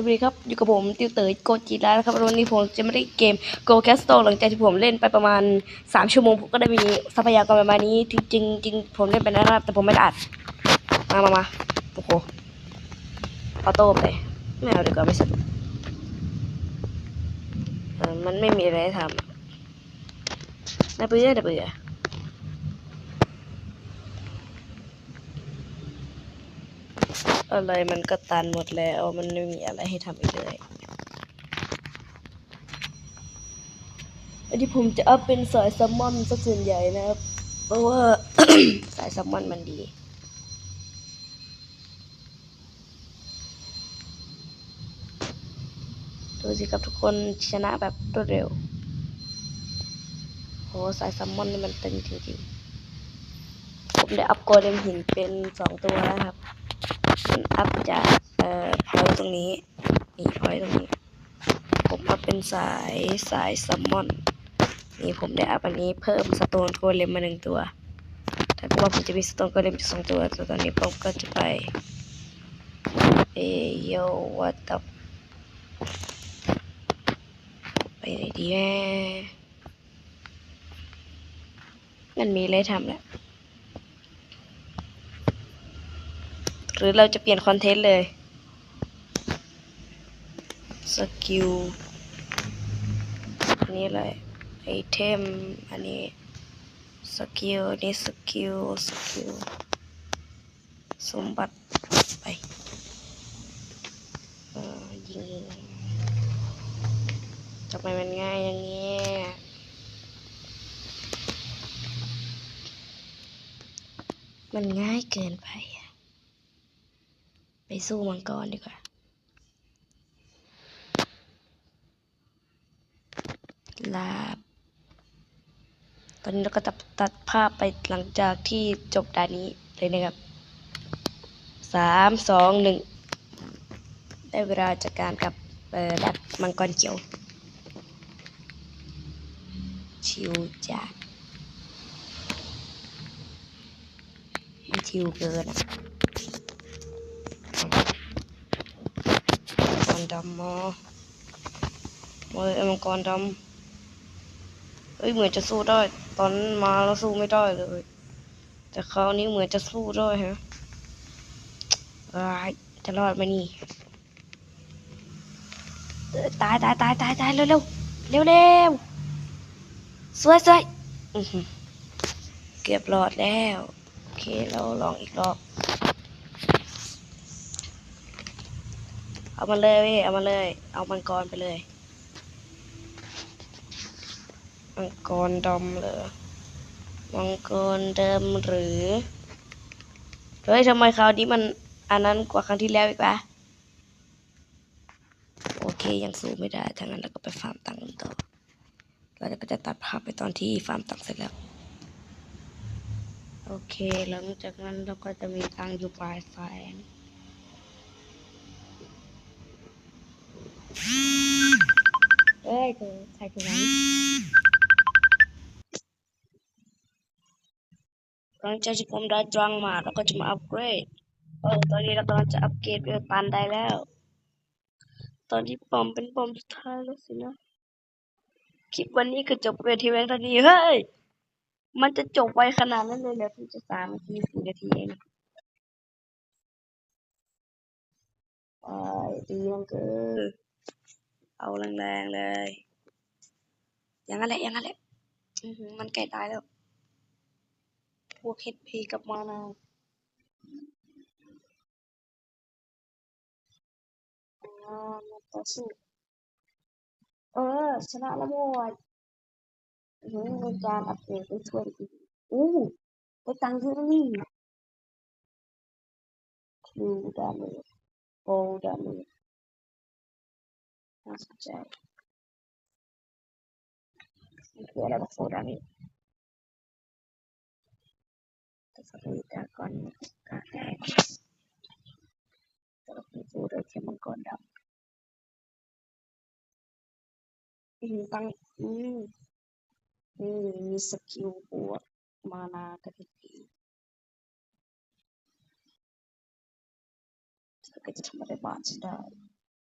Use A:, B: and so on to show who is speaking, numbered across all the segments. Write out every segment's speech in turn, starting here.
A: สวัสดีครับ อยู่กับผมติวเตอร์โกจิแล้วนะครับวันนี้ผมจะไม่ได้เกม Go c a s t o หลังจากที่ผมเล่นไปประมาณ 3 ชั่วโมง ผมก็ได้มีทรัพยากรประมาณนี้ จริงจริงผมเล่นไปแล้วนะครับ แต่ผมไม่ได้อัด มามามาโอ้โหออโต้ไป ไม่เอาดีกว่าไม่สนุกมันไม่มีอะไรทำน่าเบื่อน่าเบื่อ อะไรมันก็ตันหมดแล้ว มันไม่มีอะไรให้ทำอีกเลยอันที่ผมจะอัพเป็นสายแซัมมอนซะส่วนใหญ่นะครับ เพราะว่า สายแซัมมอนมันดีดูสิครับทุกคนชนะแบบรวดเร็วโหสายแซัมมอนนี่มันตึงจริงๆ ผมได้อัพโกเลมหินเป็นสองตัวแล้วครับ นอัพจากเอ่อพอยตรงนี้นี่พอยตรงนี้ ผมอัพเป็นสายสายแซัมมอนนี่ผมได้อัพอันนี้เพิ่มสโตนโกเลมมาหนึ่งตัวถ้าเกิดว่าผมจะมีสโตนโกเลมอยู่สองตัวแต่ตอนนี้ผมก็จะไปเอโยวัตตับไปไหนดีแม่มันมีอะไรทำแล้ว หรือเราจะเปลี่ยนคอนเทนต์เลยสกิลอันนี้อะไรไอเทมอันนี้สกิลนี่สกิลสกิลสมบัติไปเออยิงทำไมมันง่ายอย่างนี้ มันง่ายเกินไป สู้มังกรดีกว่า ลาบ ตอนนี้เราก็ตัดตัดภาพไปหลังจากที่จบด่านนี้เลยนะครับสามสองหนึ่งได้เวลาจัดการกับเอ่อดักมังกรเขียว ชิวจัดมันชิวเกินอะมังกร ดำมาเฮ้ยไอ้มังกรดำเอ้ยเหมือนจะสู้ได้ ตอนมาแล้วสู้ไม่ได้เลย แต่คราวนี้เหมือนจะสู้ได้ฮะอ้ายจะรอดไหมนี่ตายตายตายตายตายเร็วเร็วเร็วเร็วสวยสวยเกือบรอดแล้ว โอเคเราลองอีกรอบ เอามาเลยเว้ยเอามาเลย เอามังกรไปเลยมังกรดำเหรอมังกรเดิมหรือเฮ้ยทำไมคราวนี้มันอันนั้นกว่าครั้งที่แล้วอีกปะโอเคยังสู้ไม่ได้ถ้างั้นเราก็ไปฟาร์มตังค์กันต่อแล้วก็จะตัดภาพไปตอนที่ฟาร์มตังค์เสร็จแล้วโอเค หลังจากนั้นเราก็จะมีตังค์อยู่ปลายแสน เอ้ยเธอใครคือนั้นหลังจากที่ผมได้จังมาเราก็จะมาอัปเกรดเออตอนนี้เรากำลังจะอัปเกรดเวลตันได้แล้ว ตอนที่ปอมเป็นปอมสุดท้ายแล้วสินะคลิปวันนี้ก็จบไปที่เพียงเท่านี้เฮ้ย มันจะจบไวขนาดนั้นเลยเหรอที่จะสามนาทีสี่นาทีเองไอ้ดีมันเกิน เอาแรงๆเลย อย่างนั้นแหละ อย่างนั้นแหละมันใกล้ตายแล้ว พวกเฮดพีกับมานาอ่ามาต่อสู้เออ ชนะล้วโว้ยอือหือมีการอัปเดตไปช่วยอีกอู้ได้ตังค์เยอะนี่คิวดาเมจโบดาเมจ น่าสนใจมันคืออะไรบ้างโบดาเมจแต่สปีดดากอนกาแฟแต่เราไม่สู้โดยแค่มังกรดำอืมตั้งอืมอืมมีสกิลบวกมานากระติกดีก็จะทำอะไรบ้างได้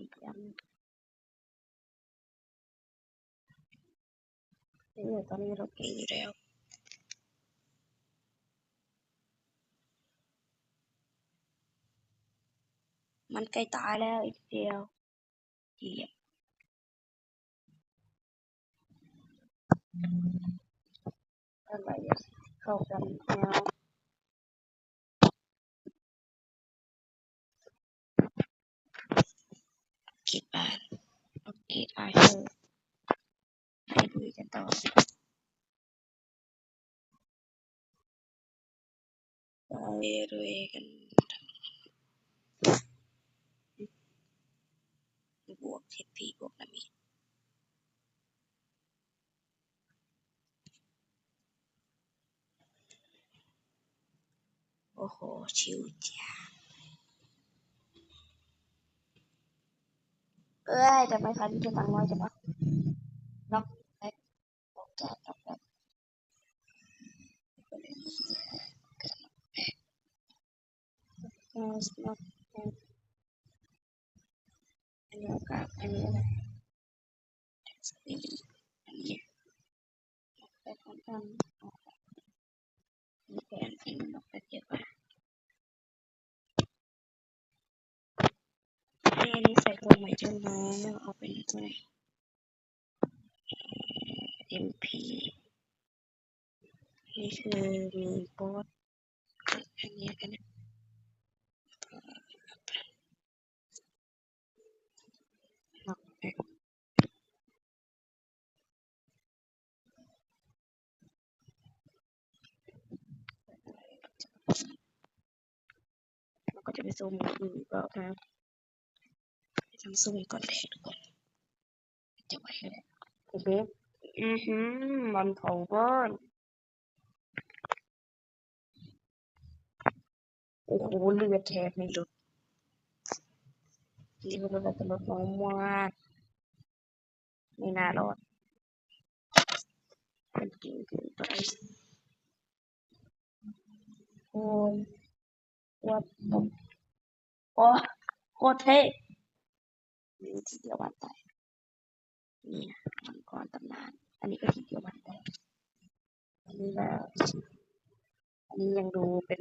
A: องงานหรอกอันดีใส่ตัวไหนตัวนี้ตัวนี้ดาเมจไปกันต่อปึ๊บแอนไปยังเนี่ยตอนนี้เราเก่งอยู่แล้วมันใกล้ตายแล้วอีกเดียวเหยียบอะไรอะเข้ากันแนวคิดบานโอยเธอให้คุยกันต่อไปเรื่อยกันบวกเทพีบวกนามีโอ้โห ชิวจ้า เอ้ยจะไม่ทันที่ตังน้อยจะมาน็อกแบ็คออกจากน็อกแบ็คล็อกแบ็คอันนี้ก็อันนี้นะไรสปีดอันนี้น็อกแบ็คของกันมีแผนเป็นน็อกแบ็คเยอะกว่าอันนี้ใส่ ตัวใหม่จนมาแล้วเอาเป็นตัวไหน MP นี่คือมีโบสอันนี้อันนี้ล็อกแบ็คเราก็จะไปซูมดูอีกรอบนะ ทำซูมก่อนเลยทุกคนจะไหวเลยโอเคอือหือมันเผาบ้านโอ้โหเลือดแทบไม่หลุดเลือดเราจะลดน้อยมากไม่น่ารอดเป็นก่งเกินไปโอ้ยวัดโอ้โคตรเท่ มีทีเดียววันตายนี่มังกรตำนาน อันนี้ก็ทีเดียววันตายอันนี้แล้วอันนี้ยังดูเป็น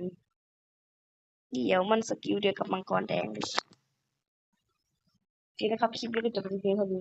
A: เดี๋ยวมันสกิลเดียวกับมังกรแดงเลยโอเคนะครับ คลิปนี้ก็จะเป็นเพียงเท่านี้